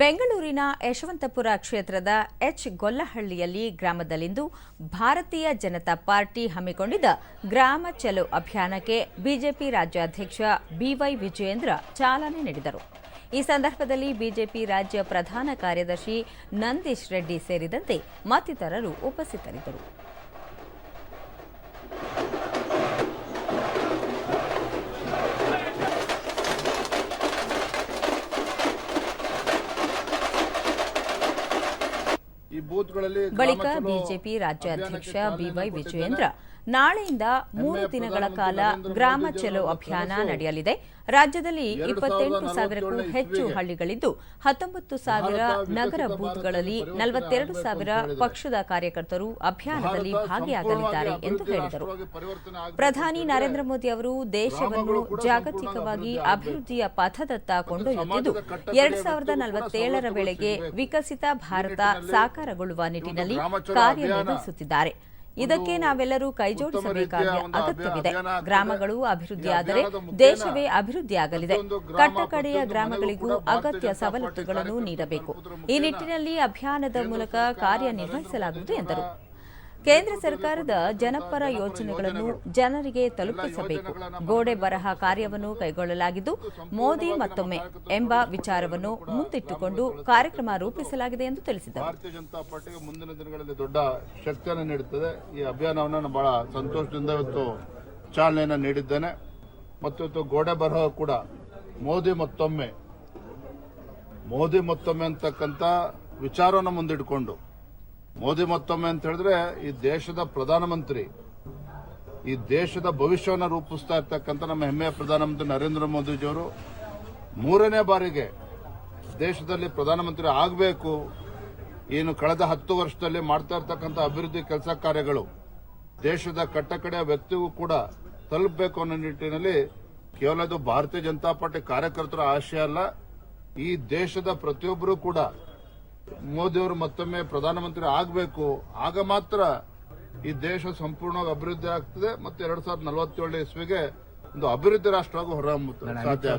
ಬೆಂಗಳೂರಿನ ಯಶವಂತಪುರ ಕ್ಷೇತ್ರದ ಎಚ್ ಗೊಲ್ಲಹಳ್ಳಿಯಲ್ಲಿ ಗ್ರಾಮದಲ್ಲಿಂದು ಭಾರತೀಯ ಜನತಾ ಪಾರ್ಟಿ ಹಮ್ಮಿಕೊಂಡಿದ್ದ ಗ್ರಾಮ ಚಲೋ ಅಭಿಯಾನಕ್ಕೆ ಬಿಜೆಪಿ ರಾಜ್ಯಾಧ್ಯಕ್ಷ ಬಿವೈ ವಿಜಯೇಂದ್ರ ಚಾಲನೆ ನೀಡಿದರು. ಈ ಸಂದರ್ಭದಲ್ಲಿ ಬಿಜೆಪಿ ರಾಜ್ಯ ಪ್ರಧಾನ ಕಾರ್ಯದರ್ಶಿ ನಂದೀಶ್ ರೆಡ್ಡಿ ಸೇರಿದಂತೆ ಮತ್ತಿತರರು ಉಪಸ್ಥಿತರಿದ್ದರು. ಬಳಿಕ ಬಿಜೆಪಿ ರಾಜ್ಯಾಧ್ಯಕ್ಷ ಬಿವೈ ವಿಜಯೇಂದ್ರ. ನಾಳೆಯಿಂದ ಮೂರು ದಿನಗಳ ಕಾಲ ಗ್ರಾಮ ಚಲೋ ಅಭಿಯಾನ ನಡೆಯಲಿದೆ. ರಾಜ್ಯದಲ್ಲಿ ಇಪ್ಪತ್ತೆಂಟು ಸಾವಿರಕ್ಕೂ ಹೆಚ್ಚು ಹಳ್ಳಿಗಳಿದ್ದು ಹತ್ತೊಂಬತ್ತು ಸಾವಿರ ನಗರ ಬೂತ್ಗಳಲ್ಲಿ ನಲವತ್ತೆರಡು ಸಾವಿರ ಪಕ್ಷದ ಕಾರ್ಯಕರ್ತರು ಅಭಿಯಾನದಲ್ಲಿ ಭಾಗಿಯಾಗಲಿದ್ದಾರೆ ಎಂದು ಹೇಳಿದರು. ಪ್ರಧಾನಿ ನರೇಂದ್ರ ಮೋದಿ ಅವರು ದೇಶವನ್ನು ಜಾಗತಿಕವಾಗಿ ಅಭಿವೃದ್ಧಿಯ ಪಥದತ್ತ ಕೊಂಡೊಯ್ಯುತ್ತಿದ್ದು ಎರಡು ಸಾವಿರದ ನಲವತ್ತೇಳರ ವೇಳೆಗೆ ವಿಕಸಿತ ಭಾರತ ಈ ನಿಟ್ಟಿನಲ್ಲಿ ಸಾಕಾರಗೊಳ್ಳುವ ನಿಟ್ಟಿನಲ್ಲಿ ಕಾರ್ಯನಿರ್ವಹಿಸುತ್ತಿದ್ದಾರೆ ಇದಕ್ಕೆ ನಾವೆಲ್ಲರೂ ಕೈಜೋಡಿಸಬೇಕಾದ ಅಗತ್ಯವಿದೆ. ಗ್ರಾಮಗಳು ಅಭಿವೃದ್ಧಿಯಾದರೆ ದೇಶವೇ ಅಭಿವೃದ್ಧಿಯಾಗಲಿದೆ. ಕಟ್ಟಕಡೆಯ ಗ್ರಾಮಗಳಿಗೂ ಅಗತ್ಯ ಸವಲತ್ತುಗಳನ್ನು ನೀಡಬೇಕು. ಈ ನಿಟ್ಟಿನಲ್ಲಿ ಅಭಿಯಾನದ ಮೂಲಕ ಕಾರ್ಯನಿರ್ವಹಿಸಲಾಗುವುದು ಎಂದರು. ಕೇಂದ್ರ ಸರ್ಕಾರದ ಜನಪರ ಯೋಜನೆಗಳನ್ನು ಜನರಿಗೆ ತಲುಪಿಸಬೇಕು. ಗೋಡೆ ಬರಹ ಕಾರ್ಯವನ್ನು ಕೈಗೊಳ್ಳಲಾಗಿದ್ದು, ಮೋದಿ ಮತ್ತೊಮ್ಮೆ ಎಂಬ ವಿಚಾರವನ್ನು ಮುಂದಿಟ್ಟುಕೊಂಡು ಕಾರ್ಯಕ್ರಮ ರೂಪಿಸಲಾಗಿದೆ ಎಂದು ತಿಳಿಸಿದರು. ಭಾರತೀಯ ಜನತಾ ಪಾರ್ಟಿಗೆ ಮುಂದಿನ ದಿನಗಳಲ್ಲಿ ದೊಡ್ಡ ಶಕ್ತಿಯನ್ನು ನೀಡುತ್ತದೆ. ಈ ಅಭಿಯಾನವನ್ನು ಬಹಳ ಸಂತೋಷದಿಂದ ಇವತ್ತು ಚಾಲನೆಯನ್ನು ನೀಡಿದ್ದೇನೆ. ಮತ್ತು ಗೋಡೆ ಬರಹ ಕೂಡ ಮೋದಿ ಮತ್ತೊಮ್ಮೆ ಮೋದಿ ಮತ್ತೊಮ್ಮೆ ಅಂತಕ್ಕಂಥ ವಿಚಾರವನ್ನು ಮುಂದಿಟ್ಕೊಂಡು ಮೋದಿ ಮತ್ತೊಮ್ಮೆ ಅಂತ ಹೇಳಿದ್ರೆ, ಈ ದೇಶದ ಪ್ರಧಾನಮಂತ್ರಿ, ಈ ದೇಶದ ಭವಿಷ್ಯವನ್ನು ರೂಪಿಸ್ತಾ ಇರ್ತಕ್ಕಂಥ ನಮ್ಮ ಹೆಮ್ಮೆಯ ಪ್ರಧಾನಮಂತ್ರಿ ನರೇಂದ್ರ ಮೋದಿಜಿಯವರು ಮೂರನೇ ಬಾರಿಗೆ ದೇಶದಲ್ಲಿ ಪ್ರಧಾನಮಂತ್ರಿ ಆಗಬೇಕು. ಏನು ಕಳೆದ ಹತ್ತು ವರ್ಷದಲ್ಲಿ ಮಾಡ್ತಾ ಇರ್ತಕ್ಕಂಥ ಅಭಿವೃದ್ಧಿ ಕೆಲಸ ಕಾರ್ಯಗಳು, ದೇಶದ ಕಟ್ಟಕಡೆಯ ವ್ಯಕ್ತಿಗೂ ಕೂಡ ತಲುಪಬೇಕು ಅನ್ನೋ ನಿಟ್ಟಿನಲ್ಲಿ ಕೇವಲ ಇದು ಭಾರತೀಯ ಜನತಾ ಪಾರ್ಟಿ ಕಾರ್ಯಕರ್ತರ ಆಶಯ ಅಲ್ಲ, ಈ ದೇಶದ ಪ್ರತಿಯೊಬ್ಬರೂ ಕೂಡ ಮೋದಿಯವರು ಮತ್ತೊಮ್ಮೆ ಪ್ರಧಾನಮಂತ್ರಿ ಆಗಬೇಕು ಆಗ ಮಾತ್ರ ಈ ದೇಶ ಸಂಪೂರ್ಣವಾಗಿ ಅಭಿವೃದ್ಧಿ ಆಗ್ತದೆ ಮತ್ತೆ ಎರಡ್ ಸಾವಿರದ ನಲವತ್ತೇಳು ಇಸ್ವಿಗೆ ಒಂದು ಅಭಿವೃದ್ಧಿ ರಾಷ್ಟ್ರವಾಗಿ ಹೊರಹೊಮ್ಮುತ್ತದೆ ಸಾಧ್ಯ.